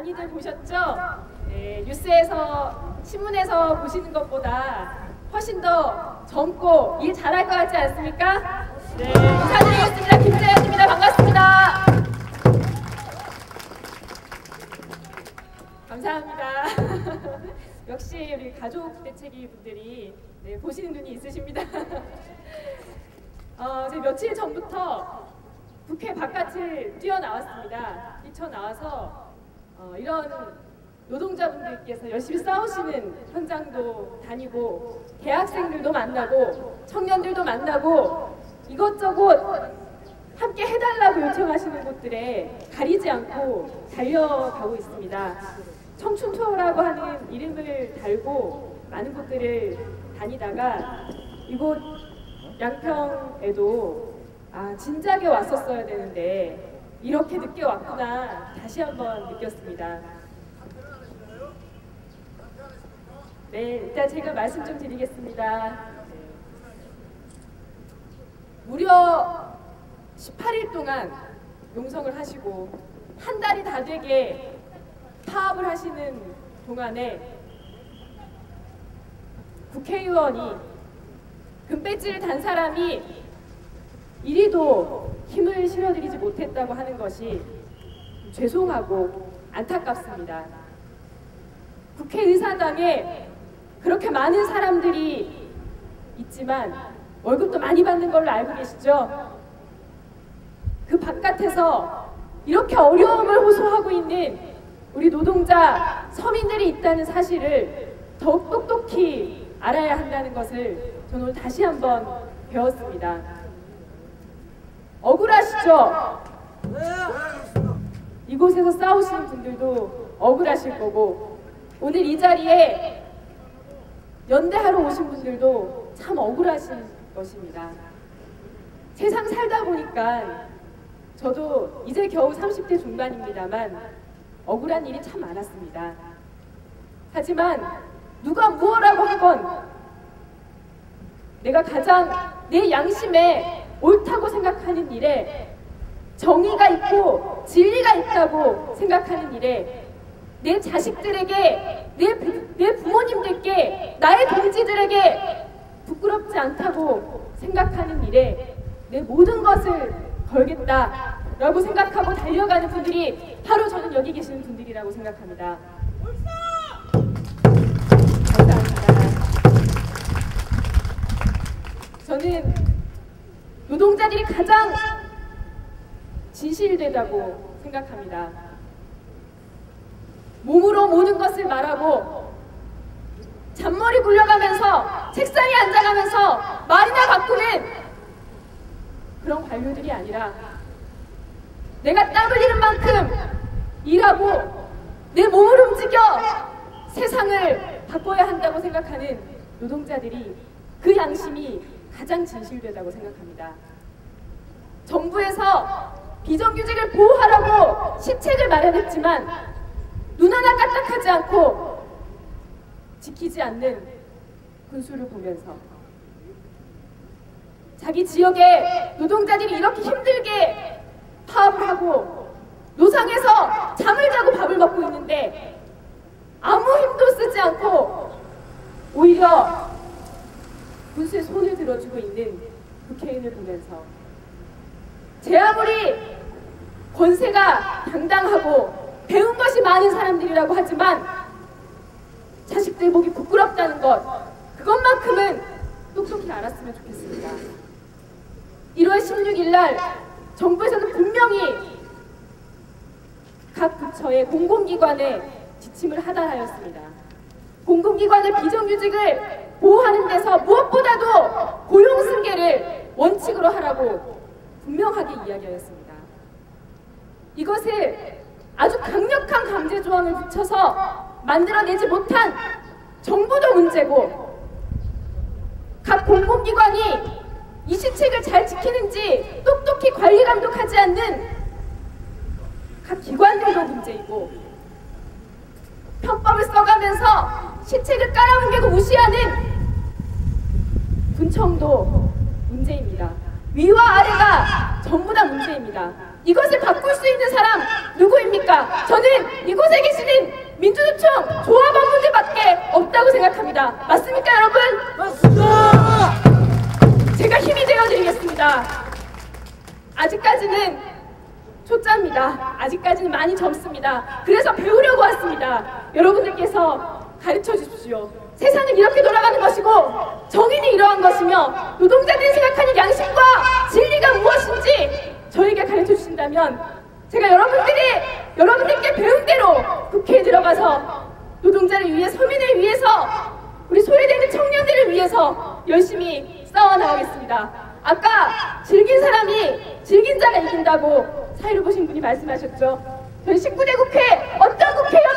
많이들 보셨죠? 네, 뉴스에서 신문에서 보시는 것보다 훨씬 더 젊고 일 잘할 것 같지 않습니까? 네, 인사드리겠습니다. 김재현입니다. 반갑습니다. 감사합니다. 역시 우리 가족 대책위 분들이 네, 보시는 눈이 있으십니다. 어, 제 며칠 전부터 국회 바깥을 뛰어나왔습니다. 뛰쳐나와서 어, 이런 노동자분들께서 열심히 싸우시는 현장도 다니고 대학생들도 만나고 청년들도 만나고 이것저것 함께 해달라고 요청하시는 곳들에 가리지 않고 달려가고 있습니다. 청춘 투어라고 하는 이름을 달고 많은 곳들을 다니다가 이곳 양평에도 아 진작에 왔었어야 되는데 이렇게 늦게 왔구나 다시 한번 느꼈습니다. 네, 일단 제가 말씀 좀 드리겠습니다. 무려 18일 동안 용성을 하시고 한 달이 다 되게 파업을 하시는 동안에 국회의원이 금배지를 단 사람이 이리도 힘을 실어드리지 못했다고 하는 것이 죄송하고 안타깝습니다. 국회의사당에 그렇게 많은 사람들이 있지만 월급도 많이 받는 걸로 알고 계시죠? 그 바깥에서 이렇게 어려움을 호소하고 있는 우리 노동자 서민들이 있다는 사실을 더욱 똑똑히 알아야 한다는 것을 저는 다시 한번 배웠습니다. 억울하시죠? 이곳에서 싸우시는 분들도 억울하실 거고 오늘 이 자리에 연대하러 오신 분들도 참 억울하신 것입니다. 세상 살다 보니까 저도 이제 겨우 30대 중반입니다만 억울한 일이 참 많았습니다. 하지만 누가 무엇라고 하건 내가 가장 내 양심에 옳다고 생각하는 일에 정의가 있고 진리가 있다고 생각하는 일에 내 자식들에게 내, 내 부모님들께 나의 동지들에게 부끄럽지 않다고 생각하는 일에 내 모든 것을 걸겠다 라고 생각하고 달려가는 분들이 바로 저는 여기 계시는 분들이라고 생각합니다. 감사합니다. 저는 노동자들이 가장 진실되다고 생각합니다. 몸으로 모든 것을 말하고 잔머리 굴려가면서 책상에 앉아가면서 말이나 바꾸는 그런 관료들이 아니라 내가 땀 흘리는 만큼 일하고 내 몸을 움직여 세상을 바꿔야 한다고 생각하는 노동자들이 그 양심이 가장 진실되다고 생각합니다. 정부에서 비정규직을 보호하라고 시책을 마련했지만 눈 하나 까딱하지 않고 지키지 않는 군수를 보면서 자기 지역의 노동자들이 이렇게 힘들게 파업을 하고 노상에서 잠을 자고 밥을 먹고 있는데 아무 힘도 쓰지 않고 오히려 군수의 손을 들어주고 있는 국회의원을 보면서 제 아무리 권세가 당당하고 배운 것이 많은 사람들이라고 하지만 자식들 보기 부끄럽다는 것 그것만큼은 똑똑히 알았으면 좋겠습니다. 1월 16일 날 정부에서는 분명히 각 부처의 공공기관에 지침을 하달하였습니다. 공공기관의 비정규직을 보호하는 데서 무엇보다도 고용 승계를 원칙으로 하라고 분명하게 이야기하였습니다. 이것을 아주 강력한 강제 조항을 붙여서 만들어내지 못한 정부도 문제고 각 공공기관이 이 시책을 잘 지키는지 똑똑히 관리 감독하지 않는 각 기관들도 문제이고 편법을 써가면서 시책을 깔아뭉개고 무시하는 군청도 문제입니다. 위와 아래가 전부 다 문제입니다. 이것을 바꿀 수 있는 사람 누구입니까? 저는 이곳에 계시는 민주노총 조합원분들밖에 없다고 생각합니다. 맞습니까, 여러분? 맞습니다. 제가 힘이 되어드리겠습니다. 아직까지는 초짜입니다. 아직까지는 많이 젊습니다. 그래서 배우려고 왔습니다. 여러분들께서 가르쳐 주십시오. 세상은 이렇게 돌아가는 것이고 정의는 이러한 것이며 노동자들이 생각하는 양심과 진리가 무엇인지 저에게 가르쳐 주신다면 제가 여러분들이 여러분들께 배운 대로 국회에 들어가서 노동자를 위해 서민을 위해서 우리 소외되는 청년들을 위해서 열심히 싸워 나가겠습니다. 아까 즐긴 사람이 즐긴 자가 이긴다고 사회를 보신 분이 말씀하셨죠. 저희 19대 국회 어떤 국회의원보다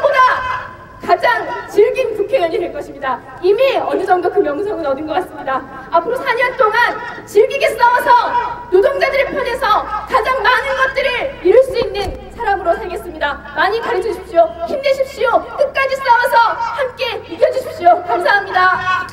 가장 즐긴 국회의원이 될 것입니다. 이미 어느 정도 그 명성은 얻은 것 같습니다. 앞으로 4년 동안 즐기게 싸워서 노동자들의 편에서 가장 많은 것들을 이룰 수 있는 사람으로 살겠습니다. 많이 가르쳐 주십시오. 힘내십시오. 끝까지 싸워서 함께 이겨주십시오. 감사합니다.